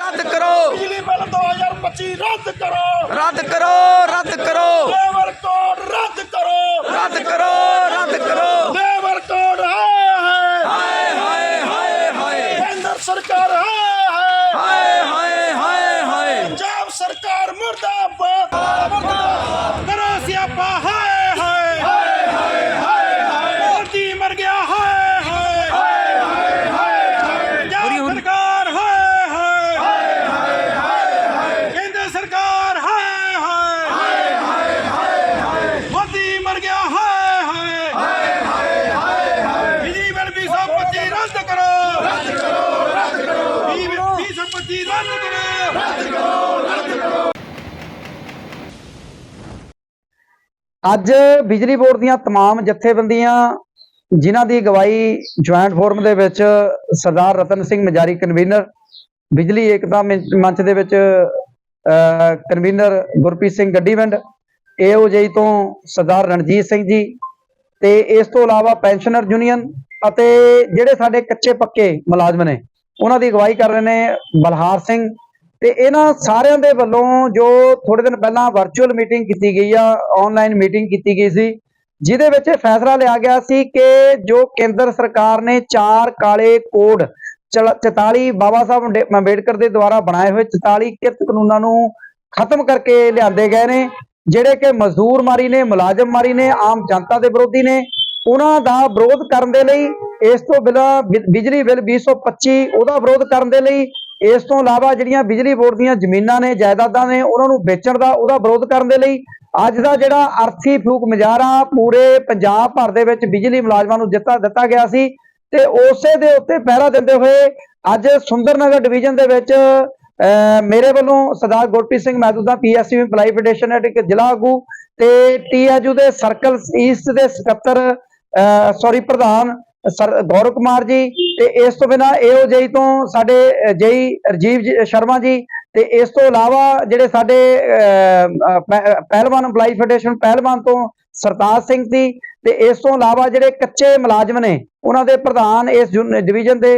ਰੱਦ ਕਰੋ। ਬਿਜਲੀ ਬਿੱਲ 2025 ਰੱਦ ਕਰੋ। ਰੱਦ ਕਰੋ ਰੱਦ ਕਰੋ। ਲੇਬਰ ਕੋਡ ਰੱਦ ਕਰੋ। ਰੱਦ ਕਰੋ ਰੱਦ ਕਰੋ ਲੇਬਰ ਕੋਡ ਹਾਏ ਹਾਏ ਹਾਏ ਹਾਏ ਹਾਏ ਕੇਂਦਰ ਸਰਕਾਰ ਹਾਏ ਹਾਏ ਹਾਏ ਹਾਏ ਹਾਏ ਹਾਏ ਪੰਜਾਬ ਸਰਕਾਰ ਮੁਰਦਾਬਾਦ ਮੁਰਦਾਬਾਦ ਕਰੋ ਸਿਆਪਾ ਹਾਏ ਹਾਏ ਹਾਏ ਹਾਏ ਹਾਏ ਮੋਦੀ ਮਰ ਗਿਆ ਹਾਏ ਹਾਏ ਹਾਏ ਹਾਏ ਪੰਜਾਬ ਸਰਕਾਰ ਹਾਏ ਹਾਏ ਹਾਏ ਕੇਂਦਰ ਸਰਕਾਰ ਹਾਏ ਹਾਏ ਮੋਦੀ ਮਰ ਗਿਆ ਹਾਏ ਹਾਏ ਬਿਜਲੀ ਬਿੱਲ 225 ਰੱਦ ਕਰੋ ਰੱਦ ਕਰੋ ਰੱਦ ਕਰੋ 225 ਰੱਦ ਕਰੋ ਅੱਜ ਬਿਜਲੀ ਬੋਰਡ ਦੀਆਂ तमाम ਜਥੇਬੰਦੀਆਂ ਜਿਨ੍ਹਾਂ ਦੀ ਅਗਵਾਈ ਜੁਆਇੰਟ ਫੋਰਮ ਦੇ ਵਿੱਚ ਸਰਦਾਰ ਰਤਨ ਸਿੰਘ ਮਜਾਰੀ ਕਨਵੀਨਰ ਬਿਜਲੀ ਏਕਤਾ ਮੰਚ ਮੰਚ ਦੇ ਵਿੱਚ ਅਹ, ਕਨਵੀਨਰ ਗੁਰਪ੍ਰੀਤ ਸਿੰਘ ਗੱਡੀਵਿੰਡ ਏਓਜੇਈ ਤੋਂ ਸਰਦਾਰ ਰਣਜੀਤ ਸਿੰਘ ਜੀ ਤੇ ਇਸ ਤੋਂ ਇਲਾਵਾ ਪੈਨਸ਼ਨਰ ਯੂਨੀਅਨ ਅਤੇ ਜਿਹੜੇ ਸਾਡੇ ਕੱਚੇ ਪੱਕੇ ਮੁਲਾਜ਼ਮ ਨੇ ਉਹਨਾਂ ਦੀ ਅਗਵਾਈ ਕਰ ਰਹੇ ਨੇ ਬਲਹਾਰ ਸਿੰਘ। ਤੇ ਇਹਨਾਂ ਸਾਰਿਆਂ ਦੇ ਵੱਲੋਂ ਜੋ ਥੋੜੇ ਦਿਨ ਪਹਿਲਾਂ ਵਰਚੁਅਲ ਮੀਟਿੰਗ ਕੀਤੀ ਗਈ ਆ ਆਨਲਾਈਨ ਮੀਟਿੰਗ ਕੀਤੀ ਗਈ ਸੀ, ਜਿਹਦੇ ਵਿੱਚ ਇਹ ਫੈਸਲਾ ਲਿਆ ਗਿਆ ਸੀ ਕਿ ਜੋ ਕੇਂਦਰ ਸਰਕਾਰ ਨੇ ਚਾਰ ਕਾਲੇ ਕੋਡ ਚਲ- 44 ਬਾਬਾ ਸਾਹਿਬ ਅੰਡੇ- ਅੰਬੇਡਕਰ ਦੇ ਦੁਆਰਾ ਬਣਾਏ ਹੋਏ 44 ਕਿਰਤ ਕਾਨੂੰਨਾਂ ਨੂੰ ਖਤਮ ਕਰਕੇ ਲਿਆਂਦੇ ਗਏ ਨੇ, ਜਿਹੜੇ ਕਿ ਮਜ਼ਦੂਰ ਮਾਰੀ ਨੇ, ਮੁਲਾਜ਼ਮ ਮਾਰੀ ਨੇ, ਆਮ ਜਨਤਾ ਦੇ ਵਿਰੋਧੀ ਨੇ, ਉਹਨਾਂ ਦਾ ਵਿਰੋਧ ਕਰਨ ਦੇ ਲਈ ਇਸ ਤੋਂ ਬਿਨਾਂ ਬਿ- ਬਿਜਲੀ ਬਿੱਲ 2025 ਉਹਦਾ ਵਿਰੋਧ ਕਰਨ ਦੇ ਲਈ ਇਸ ਤੋਂ ਇਲਾਵਾ ਜਿਹੜੀਆਂ ਬਿਜਲੀ ਬੋਰਡ ਦੀਆਂ ਜ਼ਮੀਨਾਂ ਨੇ ਜਾਇਦਾਦਾਂ ਨੇ ਉਹਨਾਂ ਨੂੰ ਵੇਚਣ ਦਾ ਉਹਦਾ ਵਿਰੋਧ ਕਰਨ ਦੇ ਲਈ ਅੱਜ ਦਾ ਜਿਹੜਾ ਅਰਥੀ ਫੂਕ ਮੁਜ਼ਾਹਰਾ ਪੂਰੇ ਪੰਜਾਬ ਭਰ ਦੇ ਵਿੱਚ ਬਿਜਲੀ ਮੁਲਾਜ਼ਮਾਂ ਨੂੰ ਦਿੱਤਾ ਦਿੱਤਾ ਗਿਆ ਸੀ ਤੇ ਉਸੇ ਦੇ ਉੱਤੇ ਪਹਿਰਾ ਦਿੰਦੇ ਹੋਏ ਅੱਜ ਸੁੰਦਰਨਗਰ ਡਿਵੀਜ਼ਨ ਦੇ ਵਿੱਚ ਅਹ, ਮੇਰੇ ਵੱਲੋਂ Sardar Gurpreet Singh Mehduda PSU employee federation ਦੇ ਇੱਕ ਜ਼ਿਲ੍ਹਾ ਆਗੂ ਤੇ ਟੀਐਚਯੂ ਦੇ ਸਰਕਲ ਈਸਟ ਦੇ ਸਕੱਤਰ ਸੌਰੀ ਪ੍ਰਧਾਨ ਸਰ ਗੌਰਵ ਕੁਮਾਰ ਜੀ ਤੇ ਇਸ ਤੋਂ ਬਿਨਾ ਏਓਜੇਈ ਤੋਂ ਸਾਡੇ ਜਈ ਰਜੀਵ ਸ਼ਰਮਾ ਜੀ ਤੇ ਇਸ ਤੋਂ ਇਲਾਵਾ ਜਿਹੜੇ ਸਾਡੇ ਅਹ, ਪਹਿਲਵਾਨ ਇੰਪਲਾਈ ਫੈਡਰੇਸ਼ਨ ਪਹਿਲਵਾਨ ਤੋਂ ਸਰਤਾਜ ਸਿੰਘ ਜੀ ਤੇ ਇਸ ਤੋਂ ਇਲਾਵਾ ਜਿਹੜੇ ਕੱਚੇ ਮੁਲਾਜ਼ਮ ਨੇ ਉਹਨਾਂ ਦੇ ਪ੍ਰਧਾਨ ਇਸ ਡਿਵੀਜ਼ਨ ਦੇ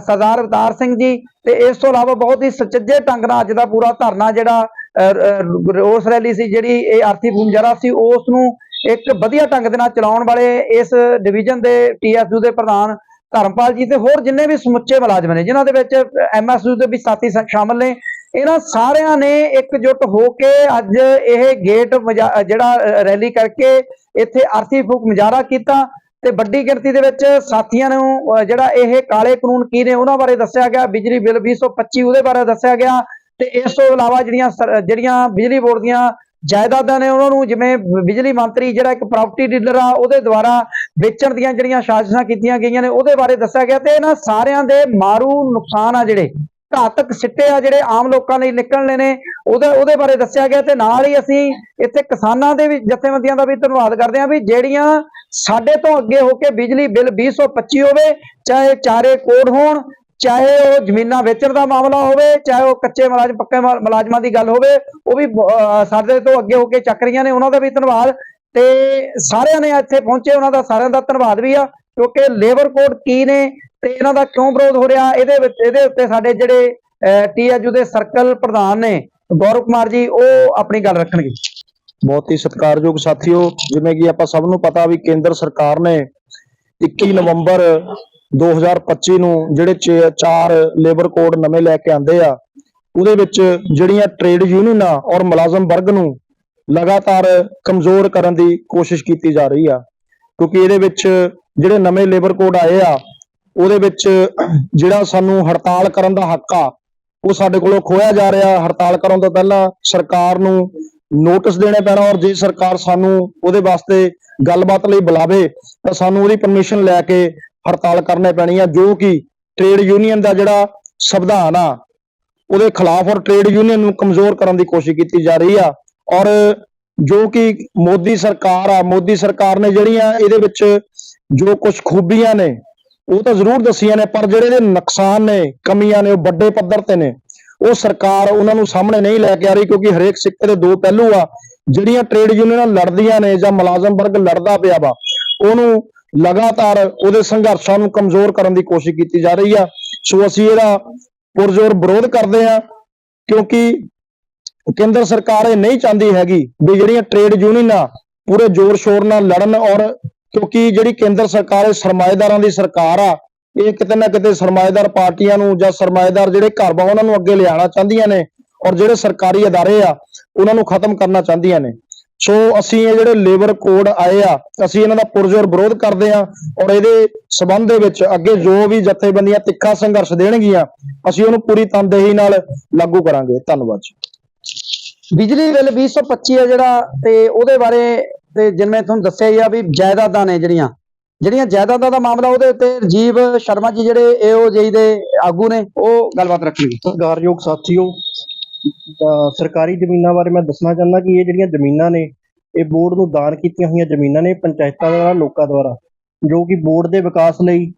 ਸਰਦਾਰ ਅਵਤਾਰ ਸਿੰਘ ਜੀ ਤੇ ਇਸ ਤੋਂ ਇਲਾਵਾ ਬਹੁਤ ਹੀ ਸੁਚੱਜੇ ਢੰਗ ਨਾਲ ਅੱਜ ਦਾ ਪੂਰਾ ਧਰਨਾ ਜਿਹੜਾ ਅਹ, ਰੋਸ ਰੈਲੀ ਸੀ ਜਿਹੜੀ ਇਹ ਆਰਥੀ ਭੂਮਿਜਰਾ ਸੀ ਉਸ ਨੂੰ ਇੱਕ ਵਧੀਆ ਢੰਗ ਦੇ ਨਾਲ ਚਲਾਉਣ ਵਾਲੇ ਇਸ ਡਿਵੀਜ਼ਨ ਦੇ ਟੀਐਸਯੂ ਦੇ ਪ੍ਰਧਾਨ ਧਰਮਪਾਲ ਜੀ ਤੇ ਹੋਰ ਜਿੰਨੇ ਵੀ ਸਮੁੱਚੇ ਮੁਲਾਜ਼ਮ ਨੇ, ਜਿਨ੍ਹਾਂ ਦੇ ਵਿੱਚ ਐਮਐਸਯੂ ਦੇ ਵੀ ਸਾਥੀ ਸ- ਸ਼ਾਮਲ ਨੇ, ਇਹਨਾਂ ਸਾਰਿਆਂ ਨੇ ਇਕਜੁੱਟ ਹੋ ਕੇ ਅੱਜ ਇਹ ਗੇਟ ਮਜਾ- ਜਿਹੜਾ ਰੈਲੀ ਕਰਕੇ ਇੱਥੇ ਆਰਥੀ ਫੂਕ ਮੁਜ਼ਾਹਰਾ ਕੀਤਾ ਤੇ ਵੱਡੀ ਗਿਣਤੀ ਦੇ ਵਿੱਚ ਸਾਥੀਆਂ ਨੂੰ ਜਿਹੜਾ ਇਹ ਕਾਲੇ ਕਾਨੂੰਨ ਕੀ ਨੇ ਉਹਨਾਂ ਬਾਰੇ ਦੱਸਿਆ ਗਿਆ, ਬਿਜਲੀ ਬਿੱਲ 2025 ਉਹਦੇ ਬਾਰੇ ਦੱਸਿਆ ਗਿਆ ਤੇ ਇਸ ਤੋਂ ਇਲਾਵਾ ਜਿਹੜੀਆਂ ਸਰ- ਜਿਹੜੀਆਂ ਬਿਜਲੀ ਬੋਰਡ ਦੀਆਂ ਜਾਇਦਾਦਾਂ ਨੇ ਉਹਨਾਂ ਨੂੰ ਜਿਵੇਂ ਬਿਜਲੀ ਮੰਤਰੀ ਜਿਹੜਾ ਇੱਕ ਪ੍ਰਾਪਰਟੀ ਡੀਲਰ ਆ, ਉਹਦੇ ਦੁਆਰਾ ਵੇਚਣ ਦੀਆਂ ਜਿਹੜੀਆਂ ਸਾਜ਼ਿਸ਼ਾਂ ਕੀਤੀਆਂ ਗਈਆਂ ਨੇ, ਉਹਦੇ ਬਾਰੇ ਦੱਸਿਆ ਗਿਆ ਤੇ ਇਹਨਾਂ ਸਾਰਿਆਂ ਦੇ ਮਾਰੂ ਨੁਕਸਾਨ ਆ ਜਿਹੜੇ, ਘਾਤਕ ਸਿੱਟੇ ਆ ਜਿਹੜੇ ਆਮ ਲੋਕਾਂ ਲਈ ਨਿਕਲਣੇ ਨੇ, ਉਹਦੇ ਉਹਦੇ ਬਾਰੇ ਦੱਸਿਆ ਗਿਆ ਤੇ ਨਾਲ ਹੀ ਅਸੀਂ ਇੱਥੇ ਕਿਸਾਨਾਂ ਦੇ ਵੀ ਜਥੇਬੰਦੀਆਂ ਦਾ ਵੀ ਧੰਨਵਾਦ ਕਰਦੇ ਹਾਂ ਵੀ ਜਿਹੜੀਆਂ ਸਾਡੇ ਤੋਂ ਅੱਗੇ ਹੋ ਕੇ ਬਿਜਲੀ ਬਿੱਲ 2025 ਹੋਵੇ, ਚਾਹੇ ਚਾਰੇ ਕੋਡ ਹੋਣ ਚਾਹੇ ਉਹ ਜ਼ਮੀਨਾਂ ਵੇਚਣ ਦਾ ਮਾਮਲਾ ਹੋਵੇ, ਚਾਹੇ ਉਹ ਕੱਚੇ ਮੁਲਾਜ਼ਮ ਪੱਕੇ ਮੁਲਾਜ਼ਮਾਂ ਦੀ ਗੱਲ ਹੋਵੇ, ਉਹ ਵੀ ਸਾਡੇ ਤੋਂ ਅੱਗੇ ਹੋ ਕੇ ਚੱਕ ਰਹੀਆਂ ਨੇ, ਉਹਨਾਂ ਦਾ ਵੀ ਧੰਨਵਾਦ। ਤੇ ਸਾਰਿਆਂ ਨੇ ਇੱਥੇ ਪਹੁੰਚੇ, ਉਹਨਾਂ ਦਾ ਸਾਰਿਆਂ ਦਾ ਧੰਨਵਾਦ ਵੀ ਆ, ਕਿਉਂਕਿ ਲੇਬਰ ਕੋਡ ਕੀ ਨੇ ਤੇ ਇਹਨਾਂ ਦਾ ਕਿਉਂ ਵਿਰੋਧ ਹੋ ਰਿਹਾ, ਇਹਦੇ ਵਿੱਚ, ਇਹਦੇ ਉੱਤੇ ਸਾਡੇ ਜਿਹੜੇ ਟੀਐਚਯੂ ਦੇ ਸਰਕਲ ਪ੍ਰਧਾਨ ਨੇ, ਗੌਰਵ ਕੁਮਾਰ ਜੀ, ਉਹ ਆਪਣੀ ਗੱਲ ਰੱਖਣਗੇ। ਬਹੁਤ ਹੀ ਸਤਿਕਾਰਯੋਗ ਸਾਥੀਓ, ਜਿਵੇਂ ਕਿ ਆਪਾਂ ਸਭ ਨੂੰ ਪਤਾ ਵੀ ਕੇਂਦਰ ਸਰਕਾਰ ਨੇ 21 ਨਵੰਬਰ 2025 ਨੂੰ ਜਿਹੜੇ ਚ- ਚਾਰ ਲੇਬਰ ਕੋਡ ਨਵੇਂ ਲੈ ਕੇ ਆਂਦੇ ਆ, ਉਹਦੇ ਵਿੱਚ ਜਿਹੜੀਆਂ ਟ੍ਰੇਡ ਯੂਨੀਅਨਾਂ ਔਰ ਮੁਲਾਜ਼ਮ ਵਰਗ ਨੂੰ ਲਗਾਤਾਰ ਕਮਜ਼ੋਰ ਕਰਨ ਦੀ ਕੋਸ਼ਿਸ਼ ਕੀਤੀ ਜਾ ਰਹੀ ਆ, ਕਿਉਂਕਿ ਇਹਦੇ ਵਿੱਚ ਜਿਹੜੇ ਨਵੇਂ ਲੇਬਰ ਕੋਡ ਆਏ ਆ, ਉਹਦੇ ਵਿੱਚ ਜਿਹੜਾ ਸਾਨੂੰ ਹੜਤਾਲ ਕਰਨ ਦਾ ਹੱਕ ਆ, ਉਹ ਸਾਡੇ ਕੋਲੋਂ ਖੋਇਆ ਜਾ ਰਿਹਾ। ਹੜਤਾਲ ਕਰਨ ਤੋਂ ਪਹਿਲਾਂ ਸਰਕਾਰ ਨੂੰ ਨੋਟਿਸ ਦੇਣੇ ਪੈਣਾ ਔਰ ਜੇ ਸਰਕਾਰ ਸਾਨੂੰ ਉਹਦੇ ਵਾਸਤੇ ਗੱਲਬਾਤ ਲਈ ਬੁਲਾਵੇ, ਤਾਂ ਸਾਨੂੰ ਉਹਦੀ ਪਰਮਿਸ਼ਨ ਲੈ ਕੇ ਹੜਤਾਲ ਕਰਨੇ ਪੈਣੀ ਆ, ਜੋ ਕਿ ਟ੍ਰੇਡ ਯੂਨੀਅਨ ਦਾ ਜਿਹੜਾ ਸੰਵਿਧਾਨ ਆ, ਉਹਦੇ ਖਿਲਾਫ ਔਰ ਟ੍ਰੇਡ ਯੂਨੀਅਨ ਨੂੰ ਕਮਜ਼ੋਰ ਕਰਨ ਦੀ ਕੋਸ਼ਿਸ਼ ਕੀਤੀ ਜਾ ਰਹੀ ਆ। ਔਰ ਜੋ ਕਿ ਮੋਦੀ ਸਰਕਾਰ ਆ, ਮੋਦੀ ਸਰਕਾਰ ਨੇ ਜਿਹੜੀਆਂ ਇਹਦੇ ਵਿੱਚ ਜੋ ਕੁਝ ਖੂਬੀਆਂ ਨੇ, ਉਹ ਤਾਂ ਜ਼ਰੂਰ ਦੱਸੀਆਂ ਨੇ, ਪਰ ਜਿਹੜੇ ਇਹਦੇ ਨੁਕਸਾਨ ਨੇ, ਕਮੀਆਂ ਨੇ, ਉਹ ਵੱਡੇ ਪੱਧਰ ਤੇ ਨੇ, ਉਹ ਸਰਕਾਰ ਉਹਨਾਂ ਨੂੰ ਸਾਹਮਣੇ ਨਹੀਂ ਲੈ ਕੇ ਆ ਰਹੀ, ਕਿਉਂਕਿ ਹਰੇਕ ਸਿੱਕੇ ਦੇ ਦੋ ਪਹਿਲੂ ਆ, ਜਿਹੜੀਆਂ ਟ੍ਰੇਡ ਯੂਨੀਅਨਾਂ ਲੜਦੀਆਂ ਨੇ ਜਾਂ ਮੁਲਾਜ਼ਮ ਵਰਗ ਲੜਦਾ ਪਿਆ ਵਾ, ਉਹਨੂੰ ਲਗਾਤਾਰ ਉਹਦੇ ਸੰਘਰਸ਼ਾਂ ਨੂੰ ਕਮਜ਼ੋਰ ਕਰਨ ਦੀ ਕੋਸ਼ਿਸ਼ ਕੀਤੀ ਜਾ ਰਹੀ ਆ। ਸੋ ਅਸੀਂ ਇਹਦਾ ਪੁਰਜ਼ੋਰ ਵਿਰੋਧ ਕਰਦੇ ਆ ਕਿਉਂਕਿ ਕੇਂਦਰ ਸਰਕਾਰ ਇਹ ਨਹੀਂ ਚਾਹੁੰਦੀ ਹੈਗੀ ਵੀ ਜਿਹੜੀਆਂ ਟ੍ਰੇਡ ਯੂਨੀਅਨਾਂ ਪੂਰੇ ਜ਼ੋਰ ਸ਼ੋਰ ਨਾਲ ਲੜਨ ਔਰ ਕਿਉਂਕਿ ਜਿਹੜੀ ਕੇਂਦਰ ਸਰਕਾਰ ਇਹ ਸਰਮਾਏਦਾਰਾਂ ਦੀ ਸਰਕਾਰ ਆ, ਇਹ ਕਿਤੇ ਨਾ ਕਿਤੇ ਸਰਮਾਏਦਾਰ ਪਾਰਟੀਆਂ ਨੂੰ ਜਾਂ ਸਰਮਾਏਦਾਰ ਜਿਹੜੇ ਘਰ ਵਾ ਉਹਨਾਂ ਨੂੰ ਅੱਗੇ ਲਿਆਉਣਾ ਚਾਹੁੰਦੀਆਂ ਨੇ ਔਰ ਜਿਹੜੇ ਸਰਕਾਰੀ ਅਦਾਰੇ ਆ, ਉਹਨਾਂ ਨੂੰ ਖਤਮ ਕਰਨਾ ਚਾਹੁੰਦੀਆਂ ਨੇ। ਸੋ ਅਸੀਂ ਇਹ ਜਿਹੜੇ ਲੇਬਰ ਕੋਡ ਆਏ ਆ ਅਸੀਂ ਇਹਨਾਂ ਦਾ ਪੁਰਜ਼ੋਰ ਵਿਰੋਧ ਕਰਦੇ ਆ ਔਰ ਇਹਦੇ ਸਬੰਧ ਦੇ ਵਿੱਚ ਅੱਗੇ ਜੋ ਵੀ ਜਥੇਬੰਦੀਆਂ ਤਿੱਖਾ ਸੰਘਰਸ਼ ਦੇਣਗੀਆਂ ਅਸੀਂ ਉਹਨੂੰ ਪੂਰੀ ਤਨਦੇਹੀ ਨਾਲ ਲਾਗੂ ਕਰਾਂਗੇ। ਧੰਨਵਾਦ ਜੀ। ਬਿਜਲੀ ਬਿੱਲ 2025 ਹੈ ਜਿਹੜਾ ਤੇ ਉਹਦੇ ਬਾਰੇ ਤੇ ਜਿਵੇਂ ਤੁਹਾਨੂੰ ਦੱਸਿਆ ਹੀ ਆ ਵੀ ਜਾਇਦਾਦਾਂ ਨੇ ਜਿਹੜੀਆਂ ਜਿਹੜੀਆਂ ਜਾਇਦਾਦਾਂ ਦਾ ਮਾਮਲਾ ਉਹਦੇ ਉੱਤੇ ਰਜੀਵ ਸ਼ਰਮਾ ਜੀ ਜਿਹੜੇ ਏਓਜੇਈ ਦੇ ਆਗੂ ਨੇ ਉਹ ਗੱਲਬਾਤ ਰੱਖਣਗੇ। ਸਤਿਕਾਰਯੋਗ ਸਾਥੀਓ ਅਹ ਸਰਕਾਰੀ ਜ਼ਮੀਨਾਂ ਬਾਰੇ ਮੈਂ ਦੱਸਣਾ ਚਾਹੁੰਦਾ ਕਿ ਇਹ ਜਿਹੜੀਆਂ ਜ਼ਮੀਨਾਂ ਨੇ, ਇਹ ਬੋਰਡ ਨੂੰ ਦਾਨ ਕੀਤੀਆਂ ਹੋਈਆਂ ਜ਼ਮੀਨਾਂ ਨੇ ਪੰਚਾਇਤਾਂ ਦੁਆਰਾ, ਲੋਕਾਂ ਦੁਆਰਾ, ਜੋ ਕਿ ਬੋਰਡ ਦੇ ਵਿਕਾਸ ਲਈ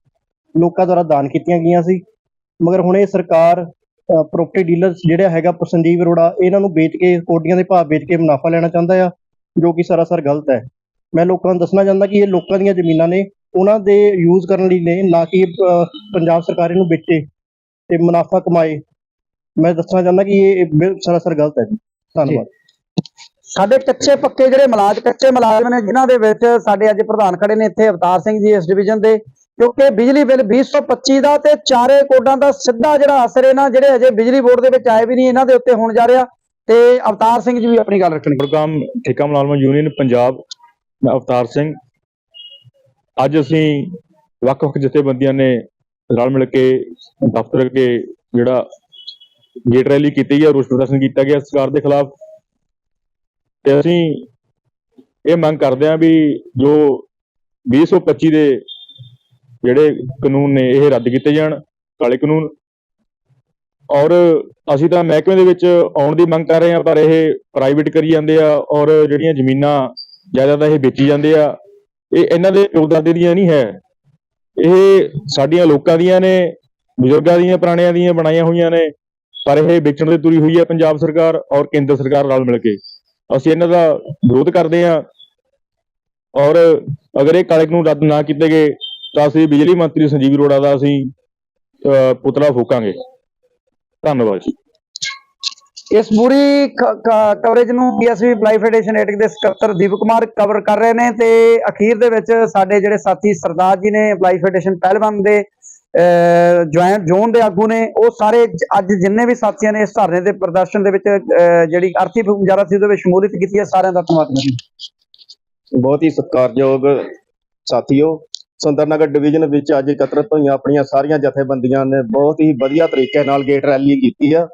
ਲੋਕਾਂ ਦੁਆਰਾ ਦਾਨ ਕੀਤੀਆਂ ਗਈਆਂ ਸੀ। ਮਗਰ ਹੁਣ ਇਹ ਸਰਕਾਰ ਪ੍ਰੋਪਰਟੀ ਡੀਲਰ ਜਿਹੜਾ ਹੈਗਾ ਪ- ਸੰਜੀਵ ਅਰੋੜਾ, ਇਹਨਾਂ ਨੂੰ ਵੇਚ ਕੇ, ਕੋਡੀਆਂ ਦੇ ਭਾਅ ਵੇਚ ਕੇ ਮੁਨਾਫਾ ਲੈਣਾ ਚਾਹੁੰਦਾ ਆ, ਜੋ ਕਿ ਸਰਾਸਰ ਗਲਤ ਹੈ। ਮੈਂ ਲੋਕਾਂ ਨੂੰ ਦੱਸਣਾ ਚਾਹੁੰਦਾ ਕਿ ਇਹ ਲੋਕਾਂ ਦੀਆਂ ਜ਼ਮੀਨਾਂ ਨੇ, ਉਹਨਾਂ ਦੇ ਯੂਜ਼ ਕਰਨ ਲਈ ਨੇ, ਨਾ ਕਿ ਪੰਜਾਬ ਸਰਕਾਰ ਇਹਨੂੰ ਵੇਚੇ ਤੇ ਮੁਨਾਫਾ ਕਮਾਏ। ਮੈਂ ਦੱਸਣਾ ਚਾਹੁੰਦਾ ਕਿ ਇਹ ਇਹ ਬਿਲ ਸਰਾਸਰ ਗਲਤ ਹੈ ਜੀ। ਧੰਨਵਾਦ। ਸਾਡੇ ਕੱਚੇ ਪੱਕੇ ਜਿਹੜੇ ਮੁਲਾਜ਼ ਕੱਚੇ ਮੁਲਾਜ਼ਮ ਨੇ ਜਿਨ੍ਹਾਂ ਦੇ ਵਿੱਚ ਸਾਡੇ ਅੱਜ ਪ੍ਰਧਾਨ ਖੜੇ ਨੇ ਇੱਥੇ ਅਵਤਾਰ ਸਿੰਘ ਜੀ ਇਸ ਡਿਵੀਜ਼ਨ ਦੇ ਕਿਉਂਕਿ ਬਿਜਲੀ ਬਿੱਲ 2025 ਦਾ ਤੇ ਚਾਰੇ ਕੋਡਾਂ ਦਾ ਸਿੱਧਾ ਜਿਹੜਾ ਅਸਰ ਇਹਨਾਂ ਜਿਹੜੇ ਅਜੇ ਬਿਜਲੀ ਬੋਰਡ ਦੇ ਵਿੱਚ ਆਏ ਵੀ ਨਹੀਂ ਇਹਨਾਂ ਦੇ ਉੱਤੇ ਹੋਣ ਜਾ ਰਿਹਾ। ਤੇ ਅਵਤਾਰ ਸਿੰਘ ਜੀ ਵੀ ਆਪਣੀ ਗੱਲ ਰੱਖਣਗੇ ਪ੍ਰੋਗਰਾਮ ਠੇਕਾ ਮੁਲਾਜ਼ਮ ਯੂਨੀਅਨ ਪੰਜਾਬ ਮੈਂ ਅਵਤਾਰ ਸਿੰਘ। ਅੱਜ ਅਸੀਂ ਵੱਖ-ਵੱਖ ਜਥੇਬੰਦੀਆਂ ਨੇ ਰਲ ਮਿਲ ਕੇ ਦਫ਼ਤਰ ਅੱਗੇ ਜਿਹੜਾ ਗੇਟ ਰੈਲੀ ਕੀਤੀ ਗਿਆ ਰੋਸ ਪ੍ਰਦਰਸ਼ਨ ਕੀਤਾ ਗਿਆ ਸਰਕਾਰ ਦੇ ਖਿਲਾਫ। ਤੇ ਅਸੀਂ ਇਹ ਮੰਗ ਕਰਦੇ ਹਾਂ ਵੀ ਜੋ 2025 ਦੇ ਜਿਹੜੇ ਕਾਨੂੰਨ ਨੇ, ਇਹ ਰੱਦ ਕੀਤੇ ਜਾਣ, ਕਾਲੇ ਕਾਨੂੰਨ। ਔਰ ਅਸੀਂ ਤਾਂ ਮਹਿਕਮੇ ਦੇ ਵਿੱਚ ਆਉਣ ਦੀ ਮੰਗ ਕਰ ਰਹੇ ਹਾਂ, ਪਰ ਇਹ ਪ੍ਰਾਈਵੇਟ ਕਰੀ ਜਾਂਦੇ ਆ ਔਰ ਜਿਹੜੀਆਂ ਜ਼ਮੀਨਾਂ ਜਾਇਦਾਦਾਂ ਇਹ ਵੇਚੀ ਜਾਂਦੇ ਆ, ਇਹ ਇਹਨਾਂ ਦੇ ਪਿਓਦਾਦੇ ਦੀਆਂ ਨਹੀਂ ਹੈ। ਇਹ ਸਾਡੀਆਂ ਲੋਕਾਂ ਦੀਆਂ ਨੇ, ਬਜ਼ੁਰਗਾਂ ਦੀਆਂ, ਪੁਰਾਣਿਆਂ ਦੀਆਂ ਬਣਾਈਆਂ ਹੋਈਆਂ ਨੇ। ਪਰ ਇਹ ਵੇਚਣ ਤੇ ਤੁਰੀ ਹੋਈ ਹੈ ਪੰਜਾਬ ਸਰਕਾਰ ਔਰ ਕੇਂਦਰ ਸਰਕਾਰ ਨਾਲ ਮਿਲ ਕੇ। ਅਸੀਂ ਇਹਨਾਂ ਦਾ ਵਿਰੋਧ ਕਰਦੇ ਹਾਂ। ਔਰ ਅਗਰ ਇਹ ਕਾਲੇ ਨੂੰ ਰੱਦ ਨਾ ਕੀਤੇ ਗਏ ਤਾਂ ਅਸੀਂ ਬਿਜਲੀ ਮੰਤਰੀ ਸੰਜੀਵ ਅਰੋੜਾ ਦਾ ਅਸੀਂ ਅਹ, ਪੁਤਲਾ ਫੂਕਾਂਗੇ। ਧੰਨਵਾਦ ਜੀ। ਇਸ ਪੂਰੀ ਕਵਰੇਜ ਨੂੰ ਪੀਐਸਵੀ ਬਲਾਈ ਫੈਡਰੇਸ਼ਨ ਏਟਕ ਦੇ ਸਕੱਤਰ ਦੀਪਕ ਕੁਮਾਰ ਕਵਰ ਕਰ ਰਹੇ ਨੇ ਤੇ ਅਖੀਰ ਦੇ ਵਿੱਚ ਸਾਡੇ ਜਿਹੜੇ ਸਾਥੀ ਸਰਦਾਰ ਜੀ ਨੇ ਪਲਾਈ ਫੈਡਰੇਸ਼ਨ ਪਹਿਲਵਾਨ ਦੇ ਜੁਆਇੰਟ ਜ਼ੋਨ ਦੇ ਆਗੂ ਨੇ, ਉਹ ਸਾਰੇ ਅੱਜ ਜਿੰਨੇ ਵੀ ਸਾਥੀਆਂ ਨੇ ਇਸ ਧਰਨੇ ਦੇ ਪ੍ਰਦਰਸ਼ਨ ਦੇ ਵਿੱਚ ਜਿਹੜੀ ਅਰਥੀ ਮੁਜ਼ਾਰਾ ਸੀ, ਉਹਦੇ ਵਿੱਚ ਸ਼ਮੂਲੀਅਤ ਕੀਤੀ ਹੈ, ਸਾਰਿਆਂ ਦਾ ਧੰਨਵਾਦ ਕਰਦਾ ਬਹੁਤ ਹੀ ਸਤਿਕਾਰਯੋਗ ਸਾਥੀਓ, ਸੁੰਦਰਨਗਰ ਡਿਵੀਜ਼ਨ ਵਿੱਚ ਅੱਜ ਇਕੱਤਰਤ ਹੋਈਆਂ ਆਪਣੀਆਂ ਸਾਰੀਆਂ ਜਥੇਬੰਦੀਆਂ ਨੇ ਬਹੁਤ ਹੀ ਵਧੀਆ ਤਰੀਕੇ ਨਾਲ ਗੇਟ ਰੈਲੀ ਕੀਤੀ ਆ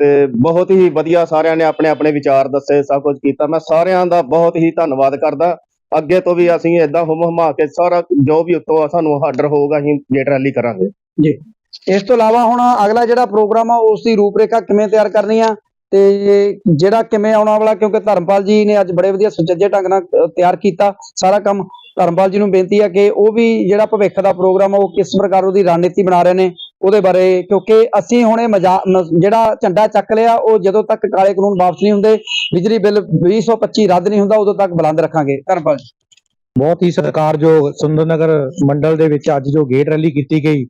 ਤੇ ਬਹੁਤ ਹੀ ਵਧੀਆ ਸਾਰਿਆਂ ਨੇ ਆਪਣੇ ਆਪਣੇ ਵਿਚਾਰ ਦੱਸੇ, ਸਭ ਕੁਝ ਕੀਤਾ। ਮੈਂ ਸਾਰਿਆਂ ਦਾ ਬਹੁਤ ਹੀ ਧੰਨਵਾਦ ਕਰਦਾ। ਅੱਗੇ ਤੋਂ ਵੀ ਅਸੀਂ ਇਦਾਂ ਹੁਮ ਹੁਮਾ ਕੇ ਸਾਰਾ ਜੋ ਵੀ ਉੱਤੋਂ ਸਾਨੂੰ ਆਰਡਰ ਹੋਊਗਾ, ਅਸੀਂ ਗੇਟ ਰੈਲੀ ਕਰਾਂਗੇ। ਜੀ। ਇਸ ਤੋਂ ਇਲਾਵਾ ਹੁਣ ਅਗਲਾ ਜਿਹੜਾ ਪ੍ਰੋਗਰਾਮ ਆ, ਉਸ ਦੀ ਰੂਪਰੇਖਾ ਕਿਵੇਂ ਤਿਆਰ ਕਰਨੀ ਆ ਤੇ ਜਿਹੜਾ ਕਿਵੇਂ ਆਉਣਾ ਵਾਲਾ, ਕਿਉਂਕਿ ਧਰਮਪਾਲ ਜੀ ਨੇ ਅੱਜ ਬੜੇ ਵਧੀਆ ਸੁਚੱਜੇ ਢੰਗ ਨਾਲ ਤਿਆਰ ਕੀਤਾ ਸਾਰਾ ਕੰਮ। ਧਰਮਪਾਲ ਜੀ ਨੂੰ ਬੇਨਤੀ ਆ ਕਿ ਉਹ ਵੀ ਜਿਹੜਾ ਭਵਿੱਖ ਦਾ ਪ੍ਰੋਗਰਾਮ ਆ, ਉਹ ਕਿਸ ਪ੍ਰਕਾਰ ਉਹਦੀ ਰਣਨੀਤੀ ਬਣਾ ਰਹੇ ਨੇ ਉਹਦੇ ਬਾਰੇ, ਕਿਉਂਕਿ ਅਸੀਂ ਹੁਣ ਇਹ ਮਜ਼ਾ- ਜਿਹੜਾ ਝੰਡਾ ਚੱਕ ਲਿਆ, ਉਹ ਜਦੋਂ ਤੱਕ ਕਾਲੇ ਕਾਨੂੰਨ ਵਾਪਸ ਨਹੀਂ ਹੁੰਦੇ, ਬਿਜਲੀ ਬਿੱਲ 2025 ਰੱਦ ਨਹੀਂ ਹੁੰਦਾ, ਉਦੋਂ ਤੱਕ ਬੁਲੰਦ ਰੱਖਾਂਗੇ। ਧਰਮਪਾਲ ਬਹੁਤ ਹੀ ਸਤਿਕਾਰਯੋਗ ਸੁੰਦਰਨਗਰ ਮੰਡਲ ਦੇ ਵਿੱਚ ਅੱਜ ਜੋ ਗੇਟ ਰੈਲੀ ਕੀਤੀ ਗਈ,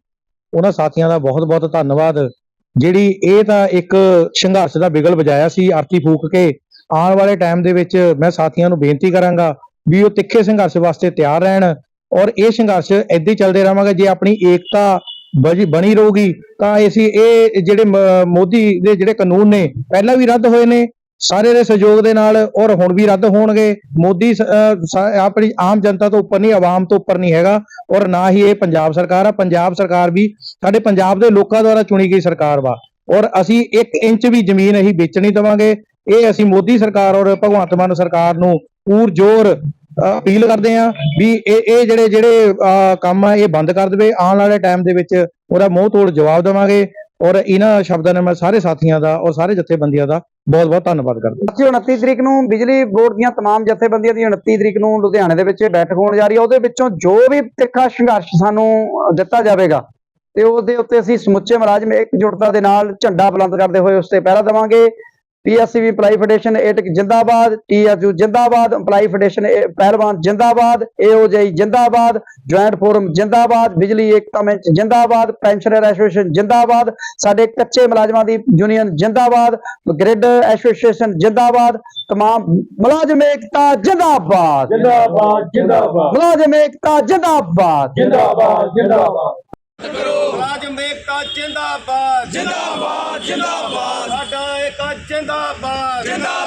ਉਹਨਾਂ ਸਾਥੀਆਂ ਦਾ ਬਹੁਤ-ਬਹੁਤ ਧੰਨਵਾਦ। ਜਿਹੜੀ ਇਹ ਤਾਂ ਇੱਕ ਸੰਘਰਸ਼ ਦਾ ਬਿਗਲ ਵਜਾਇਆ ਸੀ, ਆਰਤੀ ਫੂਕ ਕੇ, ਆਉਣ ਵਾਲੇ ਟਾਈਮ ਦੇ ਵਿੱਚ ਮੈਂ ਸਾਥੀਆਂ ਨੂੰ ਬੇਨਤੀ ਕਰਾਂਗਾ ਵੀ ਉਹ ਤਿੱਖੇ ਸੰਘਰਸ਼ ਵਾਸਤੇ ਤਿਆਰ ਰਹਿਣ, ਔਰ ਇਹ ਸੰਘਰਸ਼ ਏਦਾਂ ਹੀ ਚੱਲਦੇ ਰਹਾਂਗੇ, ਜੇ ਆਪਣੀ ਏਕਤਾ ਬਜੀ ਬਣੀ ਰਹੂਗੀ, ਤਾਂ ਅਸੀਂ ਇਹ ਜਿਹੜੇ ਮੋਦੀ ਦੇ ਜਿਹੜੇ ਕਾਨੂੰਨ ਨੇ, ਪਹਿਲਾਂ ਵੀ ਰੱਦ ਹੋਏ ਨੇ, ਸਾਰੇ ਦੇ ਸਹਿਯੋਗ ਦੇ ਨਾਲ ਔਰ ਹੁਣ ਵੀ ਰੱਦ ਹੋਣਗੇ। ਮੋਦੀ ਆਪਣੀ ਆਮ ਜਨਤਾ ਤੋਂ ਉੱਪਰ ਨਹੀਂ, ਆਵਾਮ ਤੋਂ ਉੱਪਰ ਨਹੀਂ ਹੈਗਾ, ਔਰ ਨਾ ਹੀ ਇਹ ਪੰਜਾਬ ਸਰਕਾਰ ਆ, ਪੰਜਾਬ ਸਰਕਾਰ ਵੀ ਸਾਡੇ ਪੰਜਾਬ ਦੇ ਲੋਕਾਂ ਦੁਆਰਾ ਚੁਣੀ ਗਈ ਸਰਕਾਰ ਵਾ। ਔਰ ਅਸੀਂ 1 ਇੰਚ ਵੀ ਜ਼ਮੀਨ ਅਸੀਂ ਵੇਚਣੀ ਨਹੀਂ ਦੇਵਾਂਗੇ, ਇਹ ਅਸੀਂ ਮੋਦੀ ਸਰਕਾਰ ਔਰ ਭਗਵੰਤ ਮਾਨ ਸਰਕਾਰ ਨੂੰ ਪੂਰ ਜ਼ੋਰ ਅਪੀਲ ਕਰਦੇ ਆ ਵੀ ਇਹ ਇਹ ਜਿਹੜੇ ਜਿਹੜੇ ਅਹ ਕੰਮ ਆ ਇਹ ਬੰਦ ਕਰ ਦੇਵੇ ਆਉਣ ਵਾਲੇ ਟਾਈਮ ਦੇ ਵਿੱਚ ਉਹਦਾ ਮੂੰਹ ਤੋੜ ਜਵਾਬ ਦੇਵਾਂਗੇ ਔਰ ਇਹਨਾਂ ਸ਼ਬਦਾਂ ਨਾਲ ਮੈਂ ਸਾਰੇ ਸਾਥੀਆਂ ਦਾ ਔਰ ਸਾਰੇ ਜਥੇਬੰਦੀਆਂ ਦਾ ਬਹੁਤ ਬਹੁਤ ਧੰਨਵਾਦ ਕਰਦਾ ਅਸੀਂ 29 ਤਰੀਕ ਨੂੰ ਬਿਜਲੀ ਬੋਰਡ ਦੀਆਂ तमाम ਜਥੇਬੰਦੀਆਂ ਦੀ 29 ਤਰੀਕ ਨੂੰ ਲੁਧਿਆਣੇ ਦੇ ਵਿੱਚ ਬੈਠਕ ਹੋਣ ਜਾ ਰਹੀ ਹੈ ਉਹਦੇ ਵਿੱਚੋਂ ਜੋ ਵੀ ਤਿੱਖਾ ਸੰਘਰਸ਼ ਸਾਨੂੰ ਅ, ਦਿੱਤਾ ਜਾਵੇਗਾ ਤੇ ਉਹਦੇ ਉੱਤੇ ਅਸੀਂ ਸਮੁੱਚੇ ਮੁਲਾਜ਼ਮ ਇਕਜੁੱਟਤਾ ਦੇ ਨਾਲ ਝੰਡਾ ਬੁਲੰਦ ਕਰਦੇ ਹੋਏ ਉਸ ਤੇ ਪਹਿਰਾ ਦੇਵਾਂਗੇ ਪੀਐਸਸੀਬੀ EMPLOYE ਫੈਡਰੇਸ਼ਨ ਏਟਕ ਜਿੰਦਾਬਾਦ ਟੀਐਸਯੂ ਜਿੰਦਾਬਾਦ EMPLOYE ਫੈਡਰੇਸ਼ਨ ਇਹ ਪਹਿਲਵਾਨ ਜਿੰਦਾਬਾਦ ਏਓਜੇਈ ਜਿੰਦਾਬਾਦ ਜੁਆਇੰਟ ਫੋਰਮ ਜਿੰਦਾਬਾਦ ਬਿਜਲੀ ਏਕਤਾ ਮੰਚ ਜਿੰਦਾਬਾਦ ਪੈਨਸ਼ਨਰ ਐਸੋਸੀਏਸ਼ਨ ਜਿੰਦਾਬਾਦ ਸਾਡੇ ਕੱਚੇ ਮੁਲਾਜ਼ਮਾਂ ਦੀ ਯੂਨੀਅਨ ਜਿੰਦਾਬਾਦ ਗ੍ਰਿਡ ਐਸੋਸੀਏਸ਼ਨ ਜਿੰਦਾਬਾਦ तमाम ਮੁਲਾਜ਼ਮ ਏਕਤਾ ਜਿੰਦਾਬਾਦ ਜਿੰਦਾਬਾਦ ਜਿੰਦਾਬਾਦ ਮੁਲਾਜ਼ਮ ਏਕਤਾ ਜਿੰਦਾਬਾਦ ਜਿੰਦਾਬਾਦ ਜਿੰਦਾਬਾਦ ਮੁਲਾਜ਼ਮ ਏਕਤਾ ਜਿੰਦਾਬਾਦ ਜਿੰਦਾਬਾਦ ਜਿੰਦਾਬਾਦ ਸਾਡਾ ਏਕਤਾ ਜਿੰਦਾਬਾਦ ਜਿੰਦਾਬਾਦ। ਜਿੰਦਾਬਾਦ